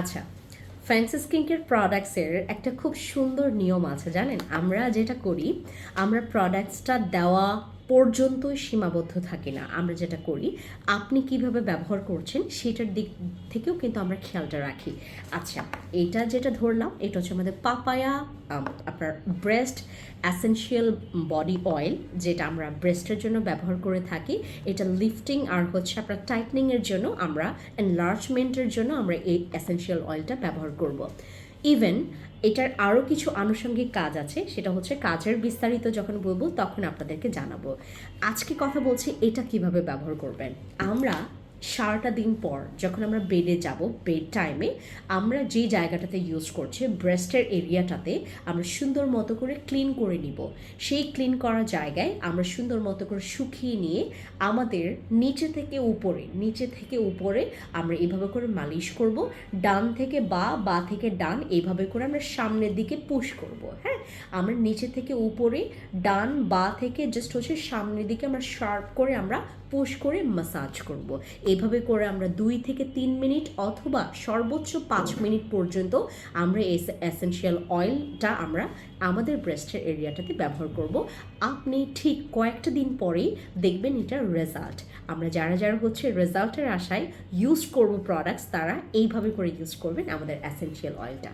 আচ্ছা fancy skincare প্রোডাক্টসের একটা খুব সুন্দর নিয়ম আছে জানেন? আমরা যেটা করি, আমরা প্রোডাক্টসটা দেওয়া পর্যন্তই সীমাবদ্ধ থাকে না। আমরা যেটা করি, আপনি কীভাবে ব্যবহার করছেন সেটার দিক থেকেও কিন্তু আমরা খেয়ালটা রাখি। আচ্ছা এটা যেটা ধরলাম, এটা হচ্ছে আমাদের পাপায়া আপনার ব্রেস্ট অ্যাসেনশিয়াল বডি অয়েল যেটা আমরা ব্রেস্টের জন্য ব্যবহার করে থাকি। এটা লিফটিং আর হচ্ছে আপনার টাইটনিংয়ের জন্য আমরা এনলার্জমেন্টের জন্য আমরা এই অ্যাসেনশিয়াল অয়েলটা ব্যবহার করব। ইভেন এটার আরও কিছু আনুষঙ্গিক কাজ আছে, সেটা হচ্ছে কাজের বিস্তারিত যখন বলব তখন আপনাদেরকে জানাব। আজকে কথা বলছি এটা কীভাবে ব্যবহার করবেন? আমরা সারাটা দিন পর যখন আমরা বেডে যাব বেড টাইমে আমরা যে জায়গাটাতে ইউজ করছি ব্রেস্টের এরিয়াটাতে আমরা সুন্দর মতো করে ক্লিন করে নিব। সেই ক্লিন করা জায়গায় আমরা সুন্দর মতো করে শুকিয়ে নিয়ে আমাদের নিচে থেকে উপরে, নিচে থেকে উপরে আমরা এভাবে করে মালিশ করব। ডান থেকে বা বা থেকে ডান এইভাবে করে আমরা সামনের দিকে পুশ করব হ্যাঁ? আমরা নিচে থেকে উপরে, ডান বা থেকে জাস্ট হচ্ছে সামনের দিকে আমরা শার্প করে আমরা পুশ করে মাসাজ করব। এইভাবে করে আমরা দুই থেকে তিন মিনিট অথবা সর্বোচ্চ পাঁচ মিনিট পর্যন্ত আমরা এই এসেনশিয়াল অয়েলটা আমরা আমাদের ব্রেস্টের এরিয়াটাতে ব্যবহার করব। আপনি ঠিক কয়েকটা দিন পরেই দেখবেন এটার রেজাল্ট আমরা যারা যারা হচ্ছে রেজাল্টের আশায় ইউজ করব প্রোডাক্টস তারা এইভাবে করে ইউজ করবেন আমাদের এসেনশিয়াল অয়েলটা